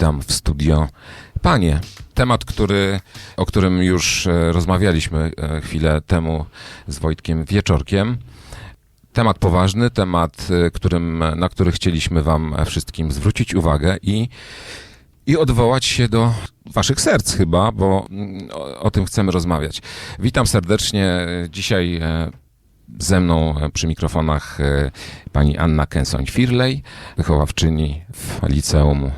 witam w studio panie. Temat, który, o którym już e, rozmawialiśmy e, chwilę temu z Wojtkiem Wieczorkiem. Temat poważny, temat, e, którym, na który chcieliśmy wam wszystkim zwrócić uwagę i, i odwołać się do waszych serc chyba, bo mm, o, o tym chcemy rozmawiać. Witam serdecznie. Dzisiaj ze mną przy mikrofonach pani Anna Kęsoń-Firlej, wychowawczyni w liceum,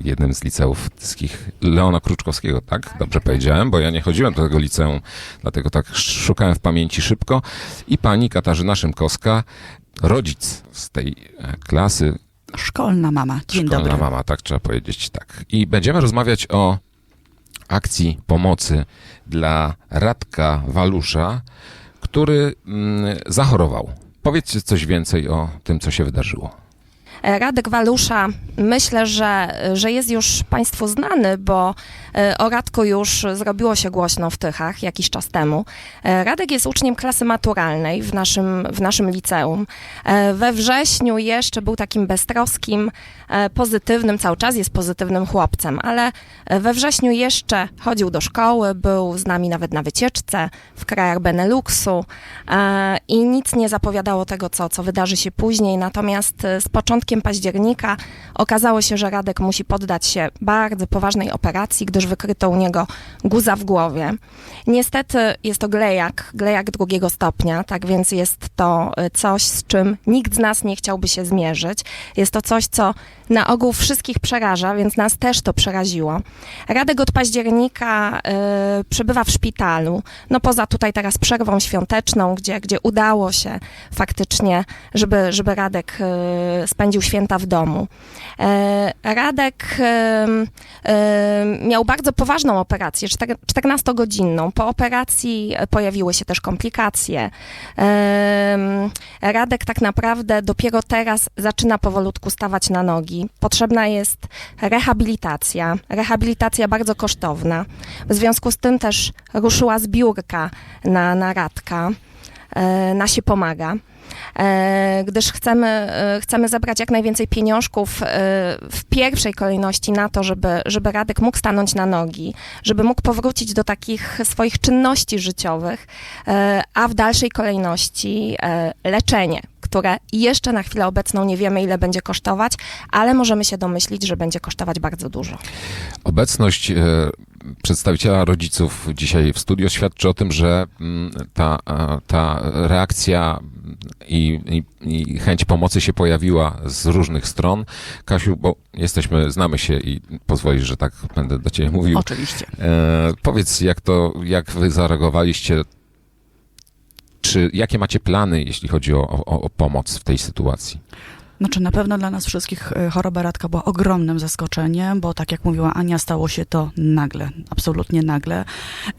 jednym z liceów tyskich Leona Kruczkowskiego, tak? Dobrze powiedziałem, bo ja nie chodziłem do tego liceum, dlatego tak szukałem w pamięci szybko. I pani Katarzyna Szymkowska, rodzic z tej e, klasy, Szkolna mama. Dzień Szkolna dobry. mama, tak trzeba powiedzieć, tak. I będziemy rozmawiać o akcji pomocy dla Radka Walusza, który mm, zachorował. Powiedzcie coś więcej o tym, co się wydarzyło. Radek Walusza, myślę, że, że jest już Państwu znany, bo e, o Radku już zrobiło się głośno w Tychach jakiś czas temu. E, Radek jest uczniem klasy maturalnej w naszym, w naszym liceum. E, We wrześniu jeszcze był takim beztroskim, e, pozytywnym, cały czas jest pozytywnym chłopcem, ale e, we wrześniu jeszcze chodził do szkoły, był z nami nawet na wycieczce w krajach Beneluxu e, i nic nie zapowiadało tego, co, co wydarzy się później. Natomiast e, z początkiem października okazało się, że Radek musi poddać się bardzo poważnej operacji, gdyż wykryto u niego guza w głowie. Niestety jest to glejak, glejak drugiego stopnia, tak więc jest to e, coś, z czym nikt z nas nie chciałby się zmierzyć. Jest to coś, co na ogół wszystkich przeraża, więc nas też to przeraziło. Radek od października y, przebywa w szpitalu. No poza tutaj teraz przerwą świąteczną, gdzie, gdzie udało się faktycznie, żeby, żeby Radek y, spędził święta w domu. E, Radek miał bardzo poważną operację, czter- 14-godzinną. Po operacji pojawiły się też komplikacje. Radek tak naprawdę dopiero teraz zaczyna powolutku stawać na nogi. Potrzebna jest rehabilitacja. Rehabilitacja bardzo kosztowna. W związku z tym też ruszyła zbiórka na, na Radka. E, na się pomaga. E, gdyż chcemy, e, chcemy zebrać jak najwięcej pieniążków w pierwszej kolejności na to, żeby, żeby Radek mógł stanąć na nogi, żeby mógł powrócić do takich swoich czynności życiowych, a w dalszej kolejności leczenie, które jeszcze na chwilę obecną nie wiemy, ile będzie kosztować, ale możemy się domyślić, że będzie kosztować bardzo dużo. Obecność przedstawiciela rodziców dzisiaj w studio świadczy o tym, że mm, ta, ta reakcja i, i, i chęć pomocy się pojawiła z różnych stron. Kasiu, bo jesteśmy, znamy się i pozwolisz, że tak będę do ciebie mówił. Oczywiście. E, powiedz, jak to, jak wy zareagowaliście, czy jakie macie plany, jeśli chodzi o, o, o pomoc w tej sytuacji? Znaczy na pewno dla nas wszystkich e, choroba Radka była ogromnym zaskoczeniem, bo tak jak mówiła Ania, stało się to nagle, absolutnie nagle.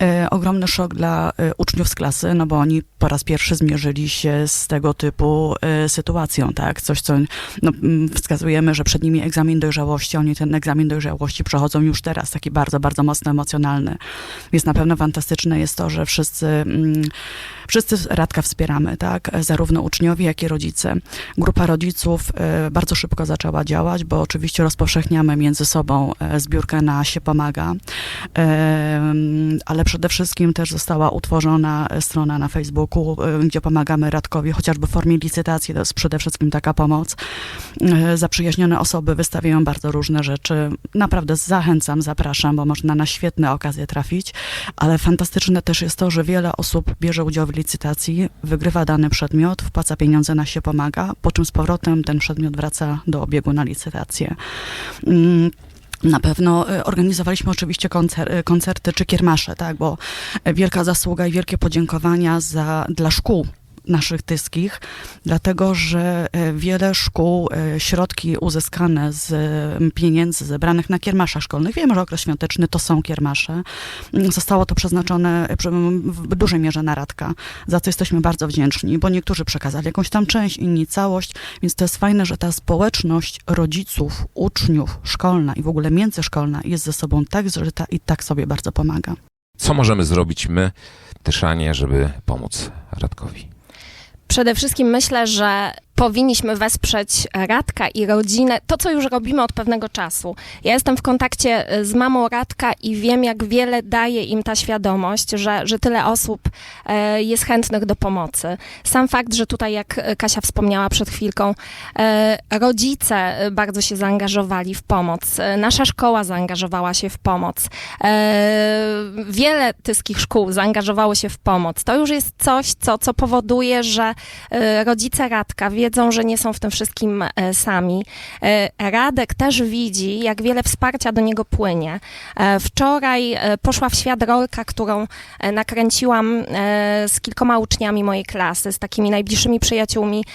E, ogromny szok dla e, uczniów z klasy, no bo oni po raz pierwszy zmierzyli się z tego typu e, sytuacją, tak? Coś, co no, wskazujemy, że przed nimi egzamin dojrzałości, oni ten egzamin dojrzałości przechodzą już teraz, taki bardzo, bardzo mocno emocjonalny. Więc na pewno fantastyczne jest to, że wszyscy, mm, wszyscy Radka wspieramy, tak? Zarówno uczniowie, jak i rodzice. Grupa rodziców bardzo szybko zaczęła działać, bo oczywiście rozpowszechniamy między sobą e, zbiórkę na się pomaga, E, ale przede wszystkim też została utworzona strona na Facebooku, e, gdzie pomagamy Radkowi, chociażby w formie licytacji, to jest przede wszystkim taka pomoc. E, Zaprzyjaźnione osoby wystawiają bardzo różne rzeczy. Naprawdę zachęcam, zapraszam, bo można na świetne okazje trafić, ale fantastyczne też jest to, że wiele osób bierze udział w licytacji, wygrywa dany przedmiot, wpłaca pieniądze na się pomaga, po czym z powrotem ten przedmiot wraca do obiegu na licytację. Mm, na pewno y, organizowaliśmy oczywiście koncer, y, koncerty czy kiermasze, tak, bo wielka zasługa i wielkie podziękowania za, dla szkół naszych tyskich, dlatego że e, wiele szkół e, środki uzyskane z e, pieniędzy zebranych na kiermaszach szkolnych, wiemy, że okres świąteczny to są kiermasze, zostało to przeznaczone przy- w dużej mierze na Radka, za co jesteśmy bardzo wdzięczni, bo niektórzy przekazali jakąś tam część, inni całość, więc to jest fajne, że ta społeczność rodziców, uczniów, szkolna i w ogóle międzyszkolna jest ze sobą tak zżyta i tak sobie bardzo pomaga. Co możemy zrobić my, Tyszanie, żeby pomóc Radkowi? Przede wszystkim myślę, że powinniśmy wesprzeć Radka i rodzinę, to co już robimy od pewnego czasu. Ja jestem w kontakcie e, z mamą Radka i wiem, jak wiele daje im ta świadomość, że, że tyle osób e, jest chętnych do pomocy. Sam fakt, że tutaj, jak e, Kasia wspomniała przed chwilką, e, rodzice e, bardzo się zaangażowali w pomoc, e, nasza szkoła zaangażowała się w pomoc, e, wiele tyskich szkół zaangażowało się w pomoc. To już jest coś, co, co powoduje, że e, rodzice Radka wiedzą, że nie są w tym wszystkim e, sami. E, Radek też widzi, jak wiele wsparcia do niego płynie. E, Wczoraj poszła w świat rolka, którą nakręciłam z kilkoma uczniami mojej klasy, z takimi najbliższymi przyjaciółmi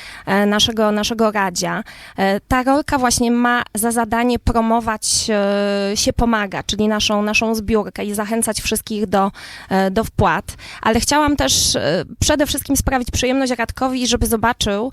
naszego, naszego Radzia. Ta rolka właśnie ma za zadanie promować się pomaga, czyli naszą, naszą zbiórkę i zachęcać wszystkich do, do wpłat. Ale chciałam też przede wszystkim sprawić przyjemność Radkowi, żeby zobaczył,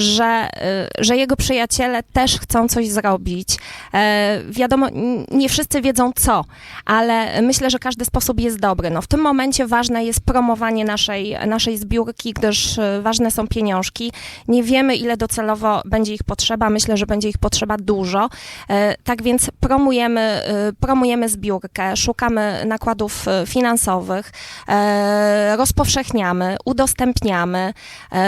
że, e, że jego przyjaciele też chcą coś zrobić. E, Wiadomo, nie wszyscy wiedzą co, ale myślę, że każdy sposób jest dobry. No, w tym momencie ważne jest promowanie naszej, naszej zbiórki, gdyż e, ważne są pieniążki. Nie wiemy, ile docelowo będzie ich potrzeba. Myślę, że będzie ich potrzeba dużo. E, Tak więc promujemy, e, promujemy zbiórkę, szukamy nakładów finansowych, e, rozpowszechniamy, udostępniamy.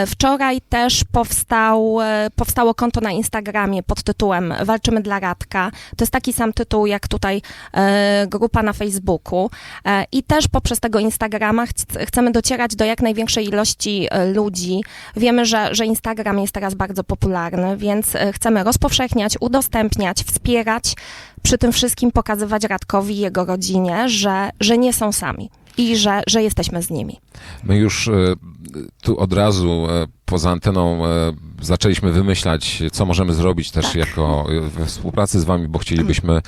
Wczoraj też powstał, e, powstało konto na Instagramie pod tytułem Walczymy dla Radka. To jest taki sam tytuł jak tutaj e, grupa na Facebooku. E, I też poprzez tego Instagrama chc- chcemy docierać do jak największej ilości ludzi. Wiemy, że, że Instagram jest teraz bardzo popularny, więc chcemy rozpowszechniać, udostępniać, wspierać, przy tym wszystkim pokazywać Radkowi i jego rodzinie, że, że nie są sami i że, że jesteśmy z nimi. My już tu od razu e, poza anteną e, zaczęliśmy wymyślać, co możemy zrobić też jako e, we współpracy z wami, bo chcielibyśmy,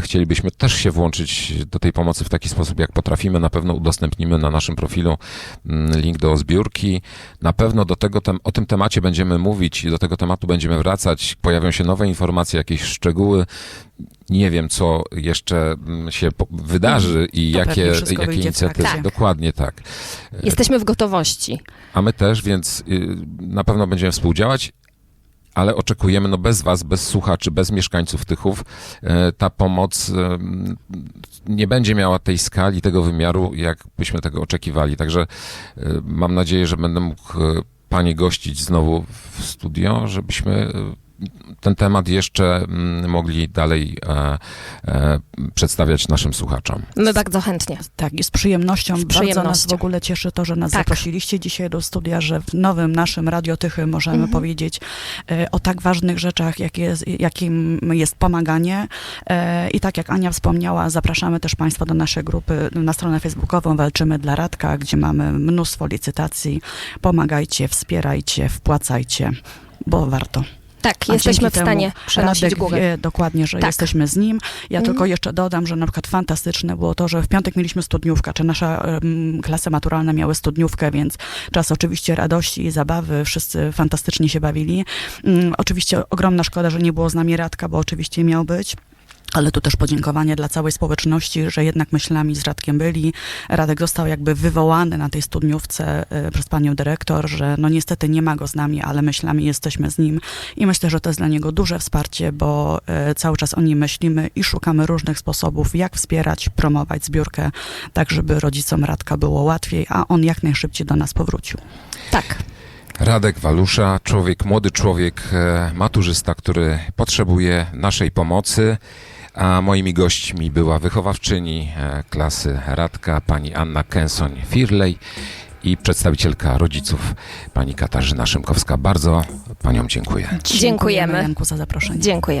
chcielibyśmy też się włączyć do tej pomocy w taki sposób, jak potrafimy. Na pewno udostępnimy na naszym profilu mm, link do zbiórki. Na pewno do tego tem- o tym temacie będziemy mówić i do tego tematu będziemy wracać. Pojawią się nowe informacje, jakieś szczegóły. Nie wiem, co jeszcze mm, się wydarzy i To jakie, jakie inicjatywy. trakcie. Dokładnie tak. Jesteśmy w gotowości. A my też, więc y, na pewno będziemy współdziałać, ale oczekujemy, no bez was, bez słuchaczy, bez mieszkańców Tychów, y, ta pomoc nie będzie miała tej skali, tego wymiaru, jak byśmy tego oczekiwali. Także y, mam nadzieję, że będę mógł y, pani gościć znowu w studio, żebyśmy ten temat jeszcze mm, mogli dalej e, e, przedstawiać naszym słuchaczom. My bardzo chętnie. Tak, i z przyjemnością. Z Bardzo nas przyjemnością. w ogóle cieszy to, że nas Tak. zaprosiliście dzisiaj do studia, że w nowym naszym Radio Tychy możemy Mhm. powiedzieć e, o tak ważnych rzeczach, jak jest, jakim jest pomaganie. E, I tak jak Ania wspomniała, zapraszamy też Państwa do naszej grupy na stronę facebookową Walczymy dla Radka, gdzie mamy mnóstwo licytacji. Pomagajcie, wspierajcie, wpłacajcie, bo warto. Tak, A jesteśmy w stanie przenosić Radek wie dokładnie, że Tak. jesteśmy z nim. Ja Mhm. tylko jeszcze dodam, że na przykład fantastyczne było to, że w piątek mieliśmy studniówkę, czy nasze um, klasy maturalne miały studniówkę, więc czas oczywiście radości i zabawy, wszyscy fantastycznie się bawili. Um, oczywiście ogromna szkoda, że nie było z nami Radka, bo oczywiście miał być. Ale tu też podziękowanie dla całej społeczności, że jednak myślami z Radkiem byli. Radek został jakby wywołany na tej studniówce e, przez panią dyrektor, że no niestety nie ma go z nami, ale myślami jesteśmy z nim. I myślę, że to jest dla niego duże wsparcie, bo e, cały czas o nim myślimy i szukamy różnych sposobów, jak wspierać, promować zbiórkę, tak żeby rodzicom Radka było łatwiej, a on jak najszybciej do nas powrócił. Tak. Radek Walusza, człowiek, młody człowiek, e, maturzysta, który potrzebuje naszej pomocy. A moimi gośćmi była wychowawczyni e, klasy Radka, pani Anna Kensoń-Firlej i przedstawicielka rodziców, pani Katarzyna Szymkowska. Bardzo paniom dziękuję. Dziękujemy. Janku za zaproszenie. Dziękujemy.